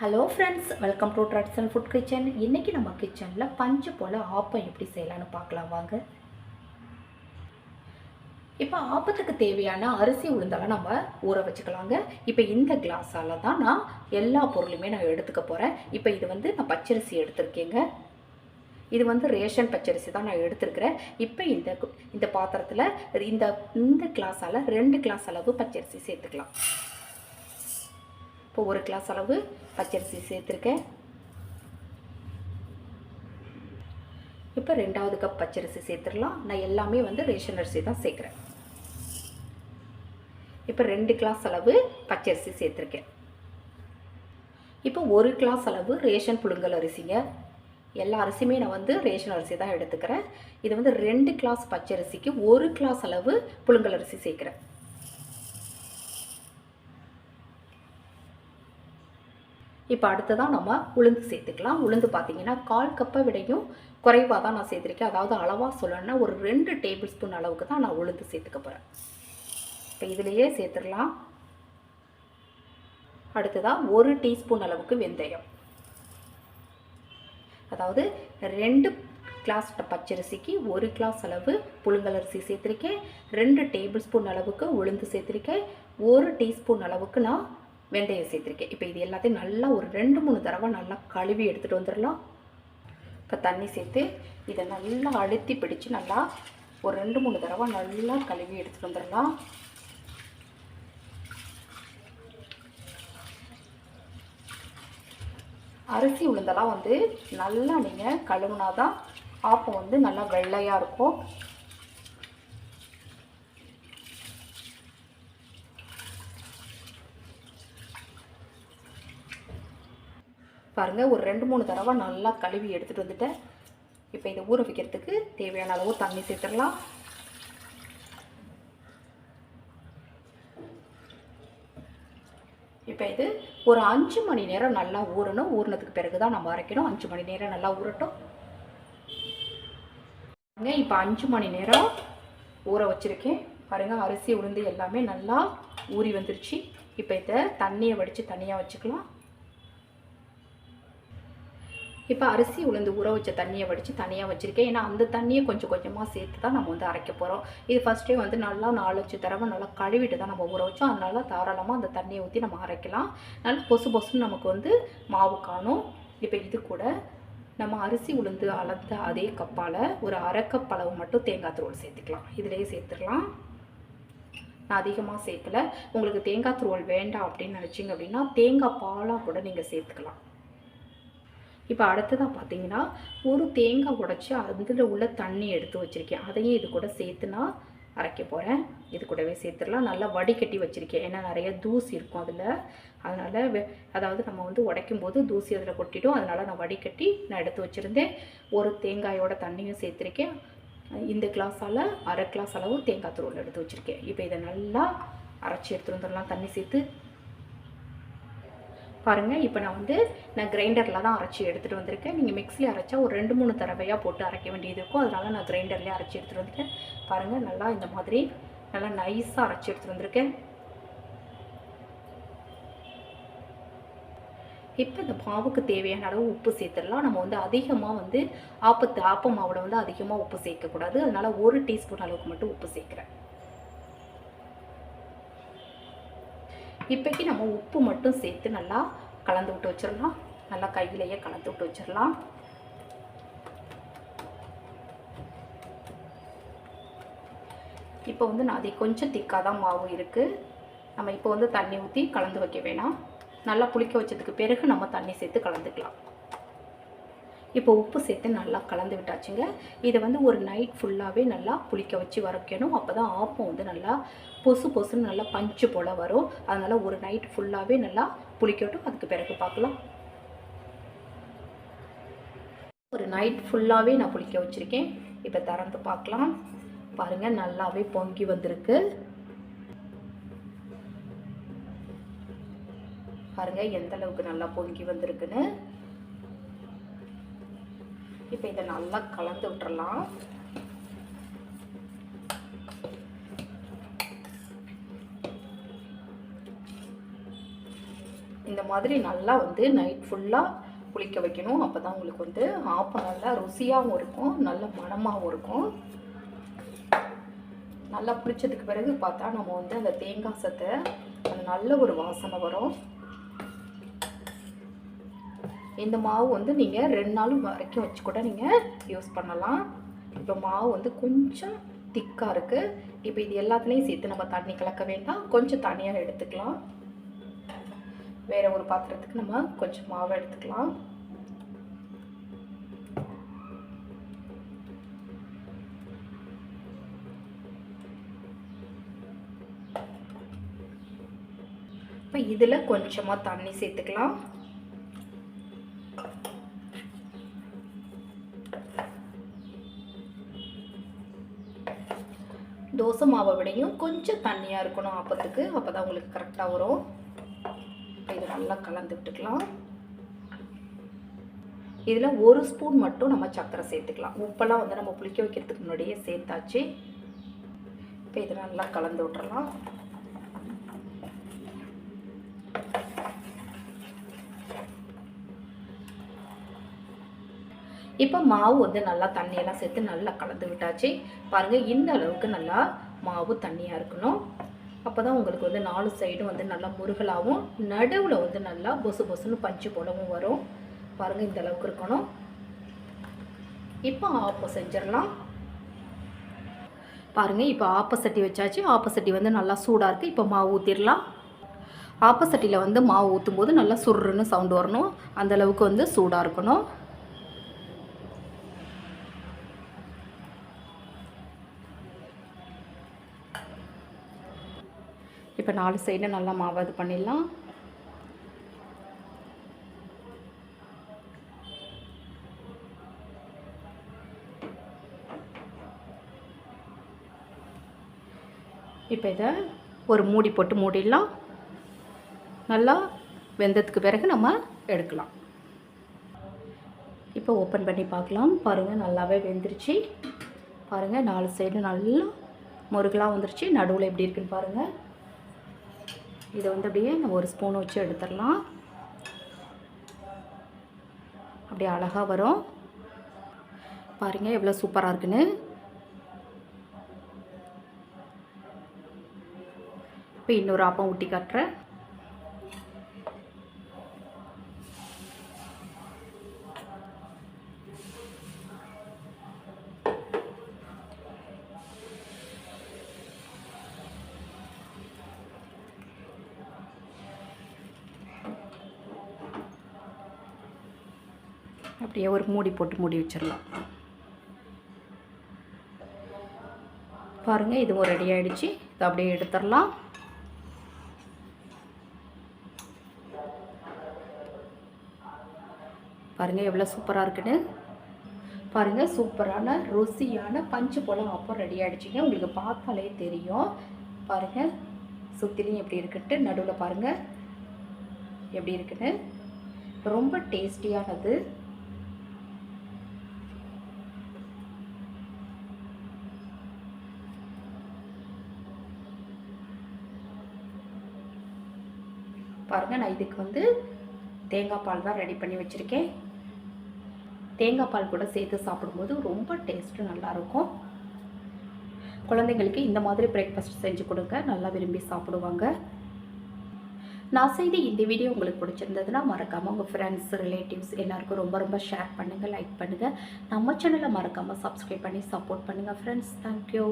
Hello friends welcome to treads and food kitchen இன்றைக்கி நம்ம கிச்சனில் பஞ்சு போல் ஆப்பம் எப்படி செய்யலான்னு பார்க்கலாம் வாங்க. இப்போ ஆப்பத்துக்கு தேவையான அரிசி உளுந்தெல்லாம் நம்ம ஊற வச்சுக்கலாங்க. இப்போ இந்த கிளாஸால் தான் நான் எல்லா பொருளுமே நான் எடுத்துக்க போகிறேன் இப்போ இது வந்து நான் பச்சரிசி எடுத்திருக்கேங்க. இது வந்து ரேஷன் பச்சரிசி தான் நான் எடுத்திருக்கிறேன். இப்போ இந்த இந்த பாத்திரத்தில் இந்த இந்த கிளாஸால் ரெண்டு கிளாஸ் அளவு பச்சரிசி சேர்த்துக்கலாம். இப்போ ஒரு கிளாஸ் அளவு பச்சரிசி சேர்த்துருக்கேன். இப்போ ரெண்டாவது கப் பச்சரிசி சேர்த்துடலாம். நான் எல்லாமே வந்து ரேஷன் அரிசி தான் சேர்க்குறேன். இப்போ ரெண்டு கிளாஸ் அளவு பச்சரிசி சேர்த்துருக்கேன். இப்போ ஒரு கிளாஸ் அளவு ரேஷன் புழுங்கல் அரிசிங்க. எல்லா அரிசியுமே நான் வந்து ரேஷன் அரிசி தான் எடுத்துக்கிறேன். இது வந்து ரெண்டு கிளாஸ் பச்சரிசிக்கு ஒரு கிளாஸ் அளவு புழுங்கல் அரிசி சேர்க்குறேன். இப்போ அடுத்ததான் நம்ம உளுந்து சேர்த்துக்கலாம். உளுந்து பார்த்தீங்கன்னா கால் கப்பை விடையும் குறைவாக தான் நான் சேர்த்துருக்கேன். அதாவது அளவாக சொல்லணும்னா ஒரு ரெண்டு டேபிள் ஸ்பூன் அளவுக்கு தான் நான் உளுந்து சேர்த்துக்க போகிறேன் இப்போ இதுலேயே சேர்த்துடலாம். அடுத்ததாக ஒரு டீஸ்பூன் அளவுக்கு வெந்தயம். அதாவது ரெண்டு கிளாஸ் பச்சரிசிக்கு ஒரு கிளாஸ் அளவு புழுங்கலரிசி சேர்த்துருக்கேன். ரெண்டு டேபிள் ஸ்பூன் அளவுக்கு உளுந்து சேர்த்துருக்கேன். ஒரு டீஸ்பூன் அளவுக்கு நான் வெந்தயம் சேர்த்துருக்கேன். இப்போ இது எல்லாத்தையும் நல்லா ஒரு ரெண்டு மூணு தடவை நல்லா கழுவி எடுத்துகிட்டு வந்துடலாம். இப்போ தண்ணி சேர்த்து இதை நல்லா அழுத்தி பிடிச்சு நல்லா ஒரு ரெண்டு மூணு தடவை நல்லா கழுவி எடுத்துகிட்டு வந்துடலாம். அரிசி உளுந்தெல்லாம் வந்து நல்லா நீங்கள் கழுவுனா தான் ஆப்பம் வந்து நல்லா வெள்ளையாக இருக்கும். பாருங்கள் ஒரு ரெண்டு மூணு தடவை நல்லா கழுவி எடுத்துகிட்டு வந்துட்டேன். இப்போ இதை ஊற வைக்கிறதுக்கு தேவையான அளவு தண்ணி சேர்த்துடலாம். இப்போ இது ஒரு அஞ்சு மணி நேரம் நல்லா ஊறணும். ஊறினதுக்கு பிறகு தான் நம்ம அரைக்கணும். அஞ்சு மணி நேரம் நல்லா ஊறட்டும். பாருங்க, இப்போ அஞ்சு மணி நேரம் ஊற வச்சுருக்கேன். பாருங்கள் அரிசி உளுந்து எல்லாமே நல்லா ஊறி வந்துருச்சு. இப்போ இதை தண்ணியை வடித்து தனியாக வச்சுக்கலாம். இப்போ அரிசி உளுந்து ஊற வச்ச தண்ணியை வடித்து தனியாக வச்சுருக்கேன். ஏன்னா அந்த தண்ணியை கொஞ்சம் கொஞ்சமாக சேர்த்து தான் நம்ம வந்து அரைக்க போகிறோம் இது ஃபஸ்ட்டே வந்து நல்லா நாலஞ்சு தடவை நல்லா கழுவிட்டு தான் நம்ம ஊற வச்சோம். அதனால தாராளமாக அந்த தண்ணியை ஊற்றி நம்ம அரைக்கலாம். நல்லா பொசு பொசுன்னு நமக்கு வந்து மாவு காணும். இப்போ இது கூட நம்ம அரிசி உளுந்து அளந்த அதே கப்பால் ஒரு அரைக்கப்பளவு அளவு மட்டும் தேங்காய் துருவல் சேர்த்துக்கலாம். இதிலேயே சேர்த்துக்கலாம் நான் அதிகமாக சேர்க்கல. உங்களுக்கு தேங்காய் துருவல் வேண்டாம் அப்படின்னு நினச்சிங்க அப்படின்னா தேங்காய் பாலாக கூட நீங்கள் சேர்த்துக்கலாம். இப்போ அடுத்ததாக பார்த்தீங்கன்னா ஒரு தேங்காய் உடைச்சி அதில் உள்ள தண்ணி எடுத்து வச்சுருக்கேன். அதையும் இது கூட சேர்த்து நான் அரைக்க போகிறேன் இது கூடவே சேர்த்துடலாம். நல்லா வடிகட்டி வச்சுருக்கேன். ஏன்னா நிறைய தூசி இருக்கும் அதில். அதனால் வெ அதாவது நம்ம வந்து உடைக்கும் போது தூசி அதில் கொட்டிடும். அதனால் நான் வடிகட்டி நான் எடுத்து வச்சுருந்தேன். ஒரு தேங்காயோட தண்ணியும் சேர்த்துருக்கேன். இந்த கிளாஸால் அரை கிளாஸ் அளவு தேங்காய் தூள் எடுத்து வச்சுருக்கேன். இப்போ இதை நல்லா அரைச்சி எடுத்துட்டு வந்துடலாம். தண்ணி சேர்த்து பாருங்கள் இப்போ நான் வந்து நான் கிரைண்டரில் தான் அரைச்சி எடுத்துகிட்டு வந்திருக்கேன். நீங்கள் மிக்ஸியில் அரைச்சா ஒரு ரெண்டு மூணு தடவையாக போட்டு அரைக்க வேண்டியது இருக்கும். அதனால் நான் கிரைண்டர்லேயே அரைச்சி எடுத்துகிட்டு வந்துட்டேன். பாருங்கள் நல்லா இந்த மாதிரி நல்லா நைஸாக அரைச்சி எடுத்துகிட்டு வந்திருக்கேன். இப்போ இந்த மாவுக்கு தேவையான அளவு உப்பு சேர்த்துடலாம். நம்ம வந்து அதிகமாக வந்து ஆப்பத்து ஆப்ப மாவில் வந்து அதிகமாக உப்பு சேர்க்கக்கூடாது. அதனால் ஒரு டீஸ்பூன் அளவுக்கு மட்டும் உப்பு சேர்க்குறேன். இப்போக்கி நம்ம உப்பு மட்டும் சேர்த்து நல்லா கலந்து விட்டு வச்சிடலாம். நல்லா கையிலேயே கலந்து விட்டு வச்சிடலாம். இப்போ வந்து நான் அதை கொஞ்சம் திக்காக தான் மாவு இருக்குது நம்ம இப்போ வந்து தண்ணி ஊற்றி கலந்து வைக்க வேணாம். நல்லா புளிக்க வச்சதுக்கு பிறகு நம்ம தண்ணி சேர்த்து கலந்துக்கலாம். இப்போ உப்பு சேர்த்து நல்லா கலந்து விட்டாச்சுங்க இதை வந்து ஒரு நைட் ஃபுல்லாகவே நல்லா புளிக்க வச்சு வரைக்கணும் அப்போ தான் ஆப்பம் வந்து நல்லா பொசு பொசுன்னு நல்லா பஞ்சு போல் வரும். அதனால் ஒரு நைட் ஃபுல்லாகவே நல்லா புளிக்கட்டும். அதுக்கு பிறகு பார்க்கலாம். ஒரு நைட் ஃபுல்லாகவே நான் புளிக்க வச்சுருக்கேன். இப்போ திறந்து பார்க்கலாம். பாருங்கள் நல்லாவே பொங்கி வந்திருக்கு. பாருங்கள் எந்த அளவுக்கு நல்லா பொங்கி வந்திருக்குன்னு. இப்போ இதை நல்லா கலந்து விட்டுறலாம். இந்த மாதிரி நல்லா வந்து நைட் ஃபுல்லாக புளிக்க வைக்கணும். அப்போ தான் உங்களுக்கு வந்து ஆப்பம் நல்லா ருசியாகவும் இருக்கும் நல்ல மணமாகவும் இருக்கும். நல்லா புளிச்சதுக்கு பிறகு பார்த்தா நம்ம வந்து அந்த தேங்காய் சத்தை நல்ல ஒரு வாசனை வரும். இந்த மாவு வந்து நீங்கள் ரெண்டு நாள் வரைக்கும் வச்சு கூட நீங்கள் யூஸ் பண்ணலாம். இப்போ மாவு வந்து கொஞ்சம் திக்காக இருக்குது இப்போ இது எல்லாத்துலேயும் சேர்த்து நம்ம தண்ணி கலக்க வேண்டாம். கொஞ்சம் தனியாக எடுத்துக்கலாம். வேறு ஒரு பாத்திரத்துக்கு நம்ம கொஞ்சம் மாவு எடுத்துக்கலாம். இப்போ இதில் கொஞ்சமாக தண்ணி சேர்த்துக்கலாம். தோசை மாவை விடையும் கொஞ்சம் தண்ணியாக இருக்கணும் ஆப்பத்துக்கு. அப்போ தான் உங்களுக்கு கரெக்டாக வரும். இதை நல்லா கலந்து விட்டுக்கலாம். இதில் ஒரு ஸ்பூன் மட்டும் நம்ம சர்க்கரை சேர்த்துக்கலாம். உப்பெல்லாம் வந்து நம்ம புளிக்க வைக்கிறதுக்கு முன்னாடியே சேர்த்தாச்சு. இப்போ இதை நல்லா கலந்து விட்டுறலாம். இப்போ மாவு வந்து நல்லா தண்ணியெல்லாம் சேர்த்து நல்லா கலந்து விட்டாச்சு. பாருங்கள் இந்த அளவுக்கு நல்லா மாவு தண்ணியாக இருக்கணும். அப்போ தான் உங்களுக்கு வந்து நாலு சைடும் வந்து நல்லா முருகலாகவும் நடுவில் வந்து நல்லா பொசு பொசுன்னு பஞ்சு போலவும் வரும். பாருங்கள் இந்த அளவுக்கு இருக்கணும். இப்போ ஆப்போ செஞ்சிடலாம். பாருங்கள் இப்போ ஆப்பசட்டி வச்சாச்சு. ஆப்பசட்டி வந்து நல்லா சூடாக இருக்குது இப்போ மாவு ஊற்றிடலாம் ஆப்பசட்டியில் வந்து மாவு ஊற்றும் போது நல்லா சுருன்னு சவுண்டு வரணும். அந்தளவுக்கு வந்து சூடாக இருக்கணும். இப்போ நாலு சைடு நல்லா மாவு இது பண்ணிடலாம். இப்போ இதை ஒரு மூடி போட்டு மூடிடலாம். நல்லா வெந்ததுக்கு பிறகு நம்ம எடுக்கலாம். இப்போ ஓப்பன் பண்ணி பார்க்கலாம். பாருங்கள் நல்லாவே வெந்துருச்சு. பாருங்கள் நாலு சைடு நல்லா முருகலாக வந்துருச்சு. நடுவில் எப்படி இருக்குன்னு பாருங்கள் இதை வந்து அப்படியே நம்ம ஒரு ஸ்பூன் வச்சு எடுத்துடலாம். அப்படியே அழகாக வரும். பாருங்கள் எவ்வளோ சூப்பராக இருக்குன்னு. இப்போ இன்னொரு ஆப்பம் ஊட்டி காட்டுறேன். அப்படியே ஒரு மூடி போட்டு மூடி வச்சிடலாம். பாருங்கள் இதுவும் ரெடி ஆகிடுச்சு இதை அப்படியே எடுத்துடலாம். பாருங்கள் எவ்வளோ சூப்பராக இருக்குன்னு. பாருங்கள் சூப்பரான ருசியான பஞ்சு போல அப்போ ரெடி ஆகிடுச்சிங்க உங்களுக்கு பார்த்தாலே தெரியும். பாருங்கள் சுற்றிலையும் எப்படி இருக்குன்ட்டு நடுவில் பாருங்கள் எப்படி இருக்குன்னு. ரொம்ப டேஸ்டியானது. பாருங்கள் நான் இதுக்கு வந்து தேங்காய் பால் தான் ரெடி பண்ணி வச்சுருக்கேன். தேங்காய் பால் கூட சேர்த்து சாப்பிடும்போது ரொம்ப டேஸ்ட்டு நல்லாயிருக்கும். குழந்தைங்களுக்கு இந்த மாதிரி பிரேக்ஃபாஸ்ட் செஞ்சு கொடுங்க நல்லா விரும்பி சாப்பிடுவாங்க. நான் செய்த இந்த வீடியோ உங்களுக்கு பிடிச்சிருந்ததுன்னா மறக்காமல் உங்கள் ஃப்ரெண்ட்ஸ் ரிலேட்டிவ்ஸ் எல்லாருக்கும் ரொம்ப ரொம்ப ஷேர் பண்ணுங்கள் லைக் பண்ணுங்கள் நம்ம சேனலை மறக்காமல் சப்ஸ்கிரைப் பண்ணி சப்போர்ட் பண்ணுங்கள் ஃப்ரெண்ட்ஸ் தேங்க்யூ